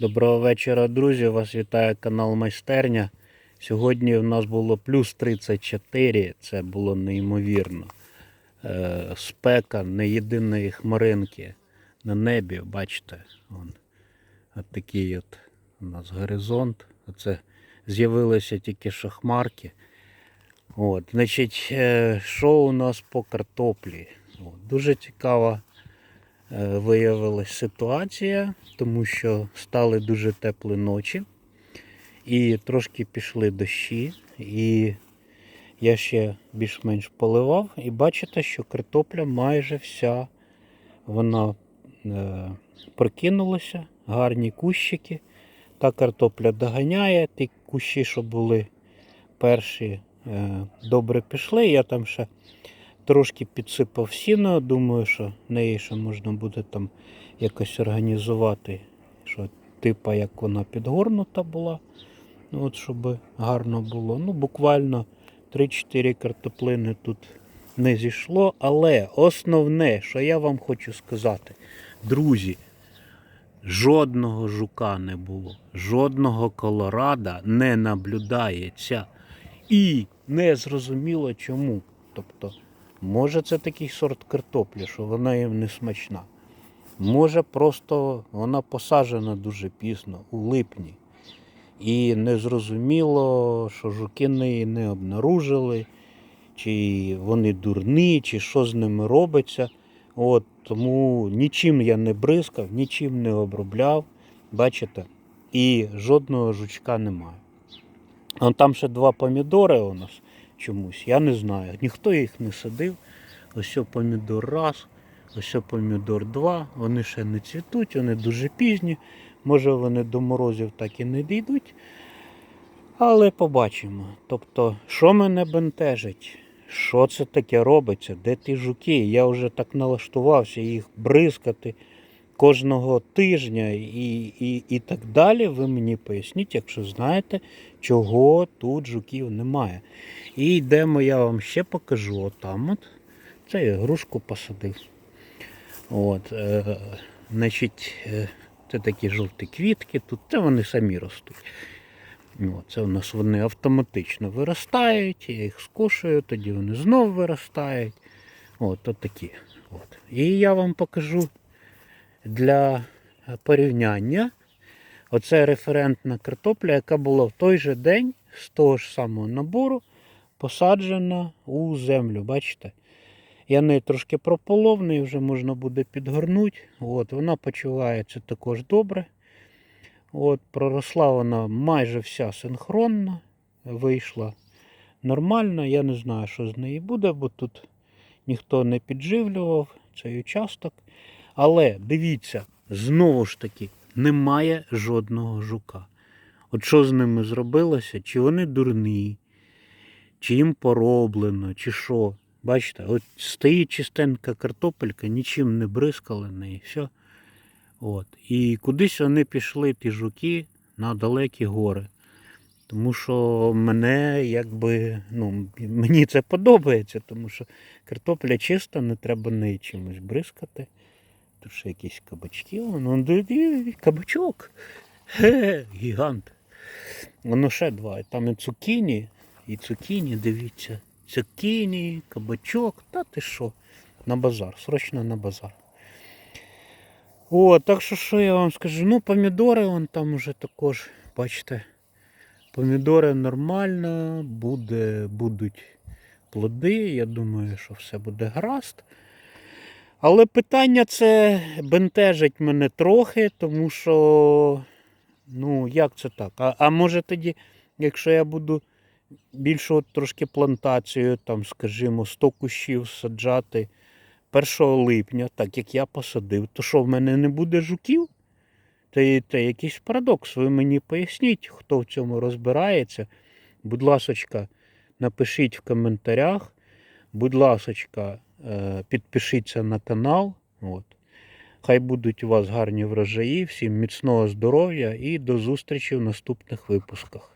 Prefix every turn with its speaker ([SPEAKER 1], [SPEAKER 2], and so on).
[SPEAKER 1] Доброго вечора, друзі! Вас вітає канал Майстерня. Сьогодні в нас було плюс 34, це було неймовірно. Е, спека не єдиної хмаринки на небі, бачите, вон, от такий от у нас горизонт. Оце з'явилися тільки що хмарки. От, значить, е, що у нас по картоплі? От, дуже цікава е, виявилась ситуація, тому що стали дуже теплі ночі і трошки пішли дощі, і я ще більш-менш поливав, і бачите, що картопля майже вся вона е, прокинулася, гарні кущики. Та картопля доганяє, ті кущі, що були перші, е, добре пішли. Я там ще трошки підсипав сіно. Думаю, що неї ще можна буде там якось організувати, що типа як вона підгорнута була. Ну, от, щоб гарно було. Ну, буквально 3-4 картоплини тут не зійшло. Але основне, що я вам хочу сказати, друзі, жодного жука не було, жодного колорада не наблюдається. І не зрозуміло чому. Тобто, може це такий сорт картоплі, що вона їм не смачна. Може просто вона посаджена дуже пізно, у липні. І не зрозуміло, що жуки неї не обнаружили, чи вони дурні, чи що з ними робиться. От, тому нічим я не бризкав, нічим не обробляв. Бачите? І жодного жучка немає. А там ще два помідори у нас чомусь, я не знаю. Ніхто їх не садив. Ось помідор раз, ось помідор два. Вони ще не цвітуть, вони дуже пізні. Може вони до морозів так і не дійдуть. Але побачимо. Тобто, що мене бентежить? Що це таке робиться? Де ті жуки? Я вже так налаштувався їх бризкати кожного тижня і, і, і так далі. Ви мені поясніть, якщо знаєте, чого тут жуків немає. І йдемо, я вам ще покажу. Отам от. Це я грушку посадив. От, е, значить, е, це такі жовті квітки, тут це вони самі ростуть. От, це у нас вони автоматично виростають, я їх скошую, тоді вони знову виростають. От, от такі. От. І я вам покажу для порівняння. Оце референтна картопля, яка була в той же день з того ж самого набору посаджена у землю. Бачите? Я неї трошки прополов, неї вже можна буде підгорнути. От, вона почувається також добре. От, Проросла вона майже вся синхронно, вийшла нормально. Я не знаю, що з неї буде, бо тут ніхто не підживлював цей участок. Але дивіться, знову ж таки, немає жодного жука. От що з ними зробилося? Чи вони дурні, чи їм пороблено, чи що. Бачите, от стоїть чистенька картопелька, нічим не бризкали неї, все. От. І кудись вони пішли, ті жуки, на далекі гори. Тому що мене якби, ну, мені це подобається, тому що картопля чиста, не треба неї чимось бризкати. Тут ще якісь кабачки, ну, ди- ди- кабачок. Ге, гігант. Воно ще два. Там і цукіні, і цукіні, дивіться. Цукіні, кабачок, та ти що? На базар, срочно на базар. О, так що що я вам скажу? Ну, помідори вон там уже також, бачите, помідори нормально, буде, будуть плоди. Я думаю, що все буде гаразд. Але питання це бентежить мене трохи, тому що, ну, як це так? А, а може тоді, якщо я буду більшу трошки плантацію, там, скажімо, 100 кущів саджати 1 липня, так як я посадив, то що в мене не буде жуків? Це, це якийсь парадокс. Ви мені поясніть, хто в цьому розбирається. Будь ласочка, напишіть в коментарях. Будь ласочка, підпишіться на канал. От. Хай будуть у вас гарні врожаї, всім міцного здоров'я і до зустрічі в наступних випусках.